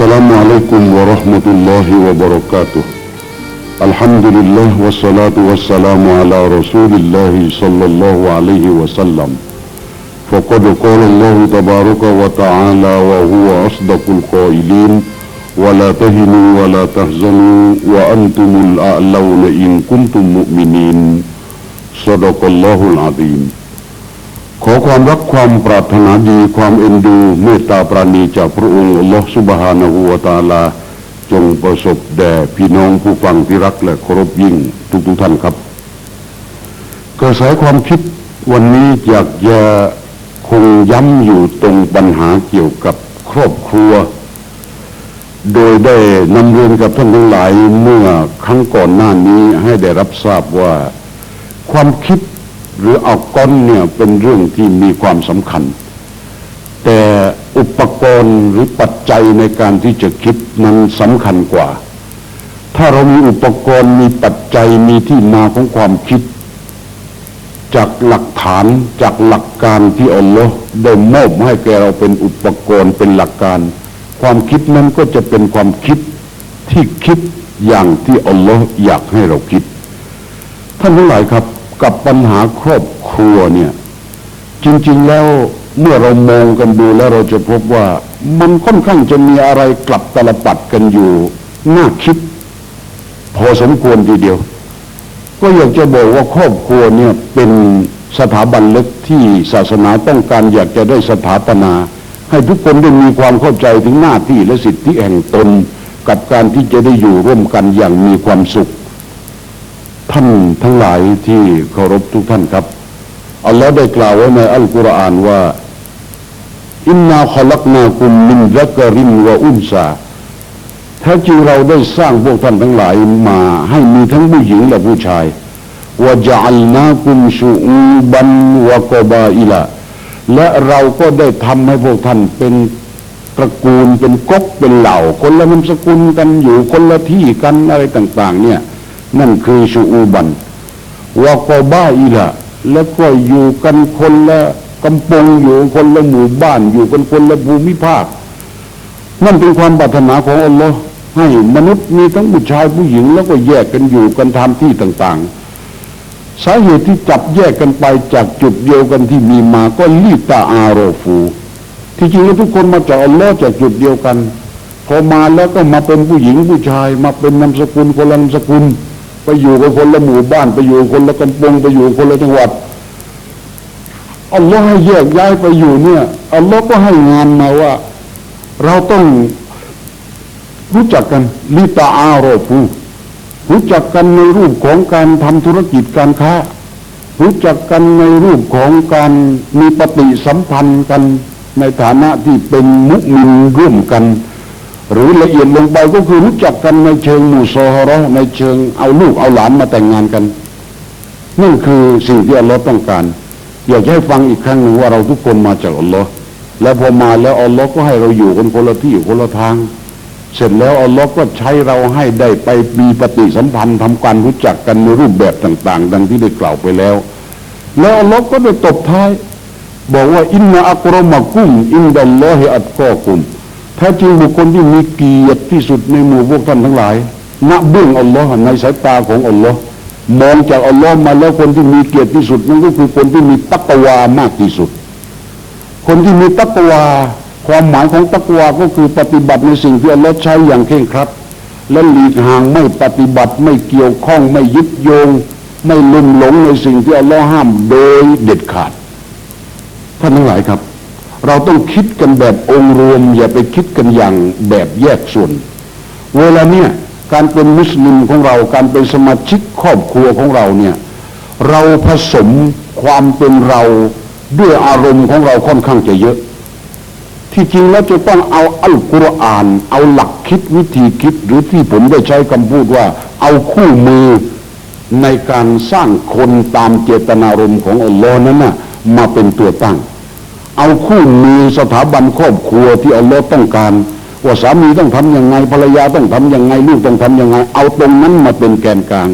السلام عليكم ورحمة الله وبركاته. الحمد لله والصلاة والسلام على رسول الله صلى الله عليه وسلم. فقد قال الله تبارك وتعالى وهو أصدق القائلين ولا تهنوا ولا تحزنوا وأنتم الأعلون إن كنتم مؤمنين. صدق الله العظيم. ขอความรักความปรารถนาดีความเอ็นดูเมตตาปราณีจากพระองค์อัลลอฮฺสุบฮานะฮูวะตาลา จงประสบแด่พี่น้องผู้ฟังที่รักและเคารพยิ่งทุกทุกท่านครับกระแสความคิดวันนี้อยากจะคงย้ำอยู่ตรงปัญหาเกี่ยวกับครอบครัว โดยได้นำเรียนกับท่านทั้งหลายเมื่อครั้งก่อนหน้านี้ให้ได้รับทราบว่า ความคิด หรือเอาก้อนเนี่ยเป็นเรื่องที่มีความสำคัญ แต่อุปกรณ์หรือปัจจัยในการที่จะคิดนั้นสำคัญกว่า ถ้าเรามีอุปกรณ์มีปัจจัยมีที่มาของความคิด จากหลักฐานจากหลักการที่อัลลอฮ์ได้มอบให้แกเราเป็นอุปกรณ์เป็นหลักการ ความคิดนั้นก็จะเป็นความคิดที่คิดอย่างที่อัลลอฮ์อยากให้เราคิด ท่านทั้งหลายครับ กับปัญหาครอบครัวเนี่ย จริง ๆแล้วเมื่อเรามองกันดูแล้วเราจะพบว่ามันค่อนข้างจะมีอะไรกลับตลปัดกันอยู่น่าคิด พอสมควรทีเดียว ก็อยากจะบอกว่าครอบครัวเนี่ยเป็นสถาบันเล็กที่ศาสนาต้องการอยากจะได้สถาปนา ให้ทุกคนได้มีความเข้าใจถึงหน้าที่และสิทธิแห่งตน กับการที่จะได้อยู่ร่วมกันอย่างมีความสุข ท่านทั้งหลายที่เคารพทุกท่านครับ อัลลอฮ์ได้กล่าวไว้ในอัลกุรอานว่าอินนาขลักนาคุมมินรักรินวะอุนซาแท้จริงเราได้สร้างพวกท่านทั้งหลายมาให้มีทั้งผู้หญิงและผู้ชายวะจัลนาคุมชูอูบันวะกบาอิละและเราก็ได้ทำให้พวกท่านเป็นตระกูลเป็นก๊กเป็นเหล่า คนละนามสกุลกันอยู่คนละที่กันอะไรต่าง ๆ เนี่ย นั่นคือชูอูบันวะกบาอิละแล้วก็อยู่กันคนละกำปงอยู่คนละหมู่บ้านอยู่กันคนละภูมิภาค นั่นเป็นความปรารถนาของอัลลอฮ์ให้มนุษย์มีทั้งผู้ชายผู้หญิง แล้วก็แยกกันอยู่กันทำที่ต่างๆ สาเหตุที่จับแยกกันไปจากจุดเดียวกันที่มีมาก็ลีตาอาโรฟู ที่จริงแล้วทุกคนมาจากอัลลอฮ์จากจุดเดียวกัน พอมาแล้วก็มาเป็นผู้หญิงผู้ชาย มาเป็นนามสกุลคนละนามสกุล อยู่กับคนละหมู่บ้านไปอยู่คนละกำปงไปอยู่คนละจังหวัดอัลลอฮ์ให้แยกย้ายไปอยู่เนี่ยอัลลอฮ์ก็ให้งานมาว่า เราต้องรู้จักกันลิตาอารอฟูรู้จักกันในรูปของการทำธุรกิจการค้า รู้จักกันในรูปของการมีปฏิสัมพันธ์กันในฐานะที่เป็นมุมินร่วมกัน หรือละเอียดลงไปก็คือรู้จักกันในเชิงมู่ซฮาระในเชิงเอาลูกเอาหลานมาแต่งงานกันนั่นคือสิ่งที่อัลลอฮ์ต้องการ อยากให้ฟังอีกครั้งหนึ่งว่าเราทุกคนมาจากอัลลอฮ์แล้วพอมาแล้วอัลลอฮ์ก็ให้เราอยู่กันคนละที่คนละทาง เสร็จแล้วอัลลอฮ์ก็ใช้เราให้ได้ไปมีปฏิสัมพันธ์ทำการรู้จักกันในรูปแบบต่าง ๆ ดังที่ได้กล่าวไปแล้ว แล้วอัลลอฮ์ก็ได้ตบท้าย บอกว่าอินนาอักรมะกุมอินดัลลอฮิอัตกอกุม แท้จริงบุคคลที่มีเกียรติที่สุดในหมู่พวกท่านทั้งหลายณเบื้องอัลลอฮ์ในสายตาของอัลลอฮ์มองจากอัลลอฮ์มาแล้วคนที่มีเกียรติที่สุดนั่นก็คือคนที่มีตักวามากที่สุด คนที่มีตักวา ความหมายของตักวาก็คือปฏิบัติในสิ่งที่อัลลอฮ์ใช้อย่างเคร่งครัดและหลีกห่างไม่ปฏิบัติไม่เกี่ยวข้องไม่ยึดโยง ไม่ลุ่มหลงในสิ่งที่อัลลอฮ์ห้ามโดยเด็ดขาดท่านทั้งหลายครับ เราต้องคิดกันแบบองค์รวม อย่าไปคิดกันอย่างแบบแยกส่วน เวลาเนี่ยการเป็นมุสลิมของเราการเป็นสมาชิกครอบครัวของเราเนี่ยเราผสมความเป็นเราด้วยอารมณ์ของเราค่อนข้างจะเยอะ ที่จริงแล้วจะต้องเอาอัลกุรอาน เอาหลักคิดวิธีคิดหรือที่ผมได้ใช้คำพูดว่า เอาคู่มือในการสร้างคนตามเจตนารมณ์ของอัลลอฮ์นั้นนะมาเป็นตัวตั้ง เอาคู่มือสถาบันครอบครัวที่อัลลอฮ์ต้องการ ว่าสามีต้องทำยังไงภรรยาต้องทำยังไงลูกต้องทำยังไง เอาตรงนั้นมาเป็นแกนกลาง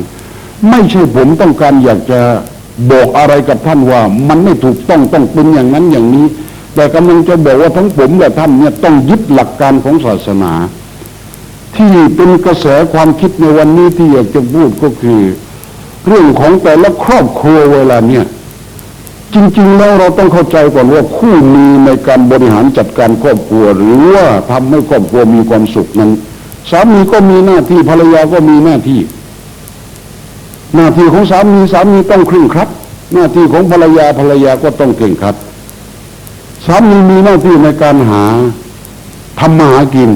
ไม่ใช่ผมต้องการอยากจะบอกอะไรกับท่านว่า มันไม่ถูกต้องต้องเป็นอย่างนั้นอย่างนี้ แต่กำลังจะบอกว่าทั้งผมและท่านเนี่ยต้องยึดหลักการของศาสนา ที่เป็นกระแสความคิดในวันนี้ที่อยากจะพูดก็คือ เรื่องของแต่ละครอบครัวเวลาเนี่ย จริงๆแล้วเราต้องเข้าใจก่อนว่าคู่มีในการบริหารจัดการครอบครัว หรือว่าทำให้ครอบครัวมีความสุขนั้น สามีก็มีหน้าที่ภรรยาก็มีหน้าที่ หน้าที่ของสามีสามีต้องเคร่งครัดหน้าที่ของภรรยาภรรยาก็ต้องเคร่งครัดสามีมีหน้าที่ในการหาทำมาหากิน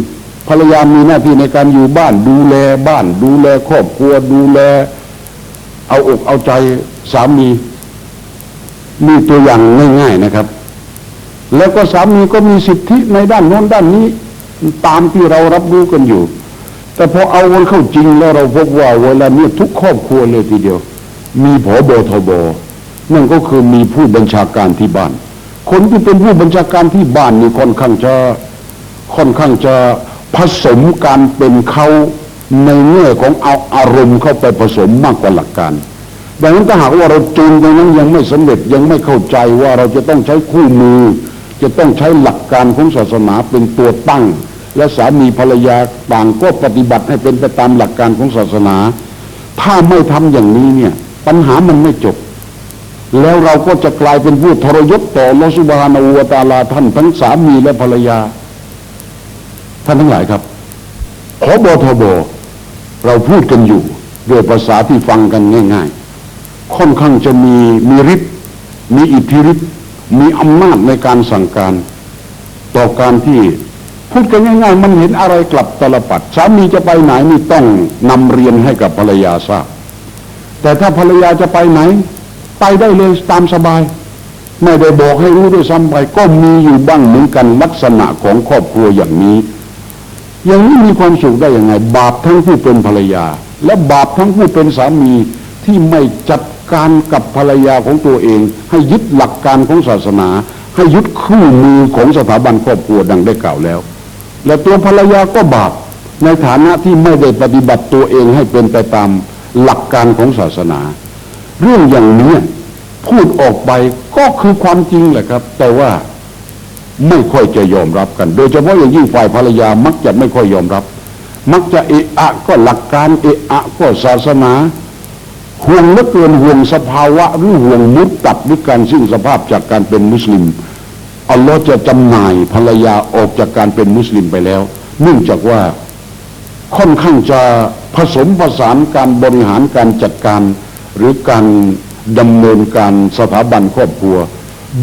ภรรยามีหน้าที่ในการอยู่บ้าน ดูแลบ้าน ดูแลครอบครัวดูแล เอาอกเอาใจสามี มีตัวอย่างง่ายๆนะครับ แล้วก็สามีก็มีสิทธิในด้านโน้นด้านนี้ ตามที่เรารับรู้กันอยู่ แต่พอเอาวันเข้าจริงแล้วเราพบว่าเวลานี้ทุกครอบครัวเลยทีเดียว มีผบทบนั่นก็คือมีผู้บัญชาการที่บ้าน คนที่เป็นผู้บัญชาการที่บ้านนี่ค่อนข้างจะค่อนข้างจะผสมการเป็นเขาในแง่ของเอาอารมณ์เข้าไปผสมมากกว่าหลักการ ดังนั้นถ้าหากว่าเราจูนตรงนั้นยังไม่สำเร็จยังไม่เข้าใจว่าเราจะต้องใช้คู่มือ จะต้องใช้หลักการของศาสนาเป็นตัวตั้ง และสามีภรรยาต่างก็ปฏิบัติให้เป็นไปตามหลักการของศาสนา ถ้าไม่ทำอย่างนี้เนี่ยปัญหามันไม่จบ แล้วเราก็จะกลายเป็นผู้ทรยศต่ออัลอสุบานาอูวตาลาท่านทั้งสามีและภรรยา ท่านทั้งหลายครับขอบทบเราพูดกันอยู่ด้วยภาษาที่ฟังกันง่าย ๆ ค่อนข้างจะมีมีฤทธิ์มีอิทธิฤทธิ์มีอำนาจในการสั่งการ ต่อการที่พูดกันง่ายๆ มันเห็นอะไรกลับตลปัดสามีจะไปไหนนี่ต้องนำเรียนให้กับภรรยาทราบแต่ถ้าภรรยาจะไปไหน ไปได้เลยตามสบาย ไม่ได้บอกให้รู้ด้วยซ้ำไป ก็มีอยู่บ้างเหมือนกันลักษณะของครอบครัวอย่างนี้อย่างนี้มีความสุขได้ยังไง บาปทั้งผู้เป็นภรรยา และบาปทั้งผู้เป็นสามีที่ไม่จัด การกับภรรยาของตัวเอง ให้ยึดหลักการของศาสนา ให้ยึดคู่มือของสถาบันครอบครัวดังได้กล่าวแล้ว และตัวภรรยาก็บาปในฐานะที่ไม่ได้ปฏิบัติตัวเองให้เป็นไปตามหลักการของศาสนา เรื่องอย่างนี้พูดออกไปก็คือความจริงแหละครับ แต่ว่าไม่ค่อยจะยอมรับกัน โดยเฉพาะอย่างยิ่งฝ่ายภรรยามักจะไม่ค่อยยอมรับ มักจะเอะอะก็หลักการเอะอะก็ศาสนา ห่วงเหลือเกินห่วงสภาวะหรือห่วงมุดตัดหรือการสิ้นสภาพจากการเป็นมุสลิมอัลลอฮ์จะจำหน่ายภรรยาออกจากการเป็นมุสลิมไปแล้ว เนื่องจากว่าค่อนข้างจะผสมผสานการบริหารการจัดการหรือการดำเนินการสถาบันครอบครัว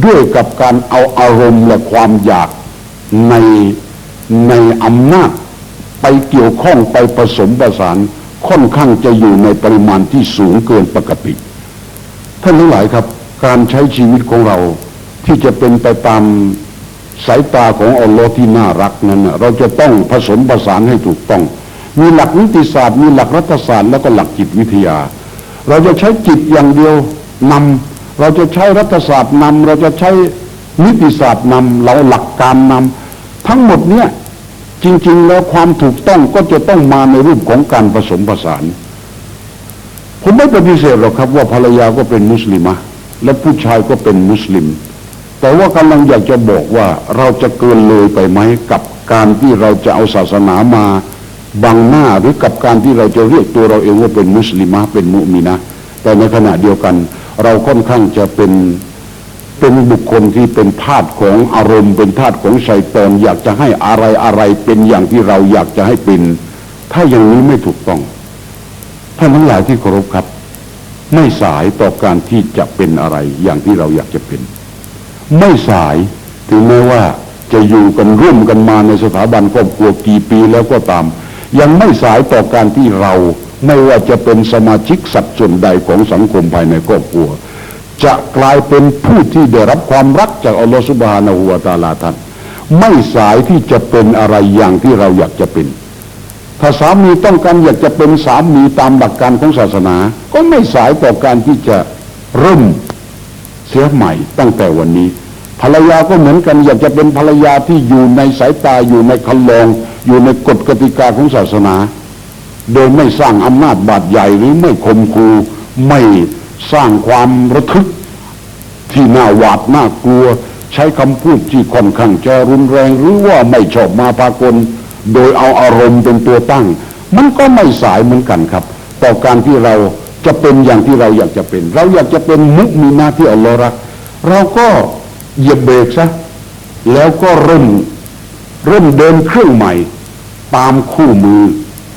ด้วยกับการเอาอารมณ์และความอยากในในอำนาจไปเกี่ยวข้องไปผสมผสาน ค่อนข้างจะอยู่ในปริมาณที่สูงเกินปกติ ท่านทั้งหลายครับ การใช้ชีวิตของเราที่จะเป็นไปตามสายตาของอัลลอฮ์ที่น่ารักนั้นเราจะต้องผสมผสานให้ถูกต้อง มีหลักนิติศาสตร์ มีหลักรัฐศาสตร์แล้วก็หลักจิตวิทยา เราจะใช้จิตอย่างเดียวนำเราจะใช้รัฐศาสตร์นำเราจะใช้นิติศาสตร์นำเราหลักการนำทั้งหมดเนี่ย จริง ๆ แล้วความถูกต้องก็จะต้องมาในรูปของการผสมผสาน ผมไม่ปฏิเสธหรอกครับ ว่าภรรยาก็เป็นมุสลิมะและผู้ชายก็เป็นมุสลิม แต่ว่ากำลังอยากจะบอกว่าเราจะเกินเลยไปไหมกับการที่เราจะเอาศาสนามาบังหน้าหรือกับการที่เราจะเรียกตัวเราเองว่าเป็นมุสลิมะเป็นมุมินะแต่ในขณะเดียวกัน เราค่อนข้างจะเป็น เป็นบุคคลที่เป็นทาสของอารมณ์ เป็นทาสของชัยตอนอยากจะให้อะไรอะไรเป็นอย่างที่เราอยากจะให้เป็น ถ้าอย่างนี้ไม่ถูกต้องท่านทั้งหลายที่เคารพครับ ไม่สายต่อการที่จะเป็นอะไรอย่างที่เราอยากจะเป็น ไม่สายถึงแม้ว่าจะอยู่กันร่วมกันมาในสถาบันครอบครัวกี่ปีแล้วก็ตาม ยังไม่สายต่อการที่เราไม่ว่าจะเป็นสมาชิกสัดส่วนใดของสังคมภายในครอบครัว จะกลายเป็นผู้ที่ได้รับความรักจากอัลลอฮฺสุบฮานาหัวตาลาท่านไม่สายที่จะเป็นอะไรอย่างที่เราอยากจะเป็น ถ้าสามีต้องการอยากจะเป็นสามีตามหลักการของศาสนา ก็ไม่สายต่อการที่จะเริ่มเสียใหม่ตั้งแต่วันนี้ ภรรยาก็เหมือนกันอยากจะเป็นภรรยาที่อยู่ในสายตาอยู่ในคันลอง อยู่ในกฎกติกาของศาสนา โดยไม่สร้างอำนาจบาดใหญ่หรือไม่คมคูไม่ สร้างความระทึกที่น่าหวาดน่ากลัว ใช้คำพูดที่ค่อนข้างจะรุนแรงหรือว่าไม่ชอบมาพากล โดยเอาอารมณ์เป็นตัวตั้ง มันก็ไม่สายเหมือนกันครับ ต่อการที่เราจะเป็นอย่างที่เราอยากจะเป็น เราอยากจะเป็นมุกมีนาที่อัลลอฮ์รัก เราก็เหยียบเบรกซะแล้วก็เริ่มเริ่มเดินเครื่องใหม่ ตามคู่มือ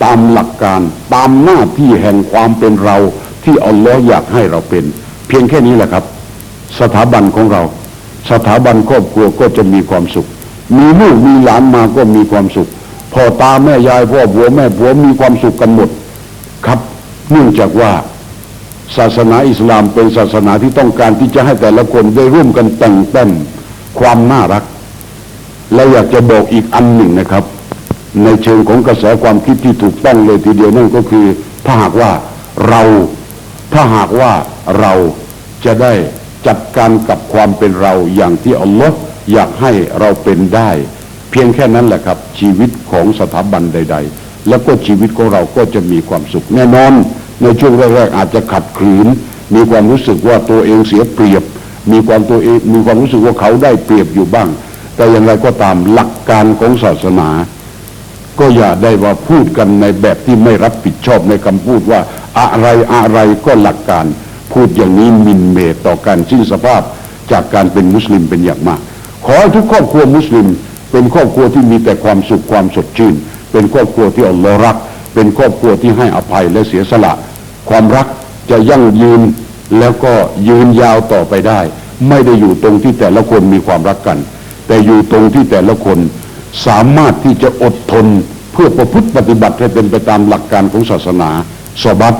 ตามหลักการ ตามหน้าที่แห่งความเป็นเรา ที่อัลลอฮ์อยากให้เราเป็น เพียงแค่นี้แหละครับ สถาบันของเรา สถาบันครอบครัวก็จะมีความสุข มีลูกมีหลานมาก็มีความสุขพ่อตาแม่ยายพ่อผัวแม่ผัวมีความสุขกันหมดครับ เนื่องจากว่าศาสนาอิสลามเป็นศาสนาที่ต้องการที่จะให้แต่ละคนได้ร่วมกันแต่งเต็มความน่ารัก และอยากจะบอกอีกอันหนึ่งนะครับ ในเชิงของกระแสความคิดที่ถูกต้องเลยทีเดียวนั่นก็คือถ้าหากว่าเรา ถ้าหากว่าเราจะได้จัดการกับความเป็นเราอย่างที่อัลลอฮ์อยากให้เราเป็นได้ เพียงแค่นั้นแหละครับ ชีวิตของสถาบันใด ๆ แล้วก็ชีวิตของเราก็จะมีความสุขแน่นอน ในช่วงแรกๆอาจจะขัดขืน มีความรู้สึกว่าตัวเองเสียเปรียบ มีความตัวเองมีความรู้สึกว่าเขาได้เปรียบอยู่บ้าง แต่อย่างไรก็ตามหลักการของศาสนา ก็อย่าได้ว่าพูดกันในแบบที่ไม่รับผิดชอบในคำพูดว่า อะไรอะไรก็หลักการ พูดอย่างนี้มินเมตต่อการสิ้นสภาพจากการเป็นมุสลิมเป็นอย่างมาก ขอให้ทุกครอบครัวมุสลิม เป็นครอบครัวที่มีแต่ความสุขความสดชื่น เป็นครอบครัวที่อัลลอฮ์รัก เป็นครอบครัวที่ให้อภัยและเสียสละ ความรักจะยั่งยืนแล้วก็ยืนยาวต่อไปได้ ไม่ได้อยู่ตรงที่แต่ละคนมีความรักกัน แต่อยู่ตรงที่แต่ละคนสามารถที่จะอดทนเพื่อประพฤติปฏิบัติให้เป็นไปตามหลักการของศาสนา สบัต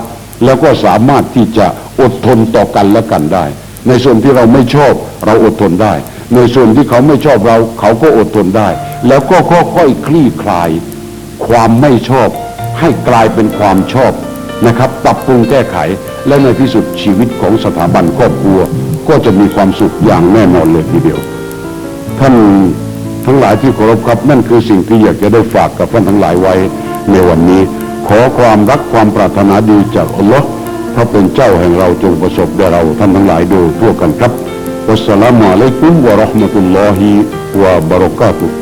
แล้วก็สามารถที่จะอดทนต่อกันและกันได้ ในส่วนที่เราไม่ชอบเราอดทนได้ ในส่วนที่เขาไม่ชอบเราเขาก็อดทนได้ แล้วก็ค่อยๆคลี่คลาย ความไม่ชอบ ให้กลายเป็นความชอบนะครับ ปรับปรุงแก้ไข และในที่สุดชีวิตของสถาบันครอบครัว ก็จะมีความสุขอย่างแน่นอนเลยทีเดียว ท่านทั้งหลายที่เคารพครับนั่นคือสิ่งที่อยากจะได้ฝากกับท่านทั้งหลายไว้ในวันนี้ ขอความรักความปรารถนาดีจากอัลลอฮ์พระเป็นเจ้าแห่งเราจงประสบแด่เราท่านทั้งหลายโดยทั่วกันครับอัสสลามุอะลัยกุมวะเราะห์มะตุลลอฮิวะบะเราะกาตุฮ์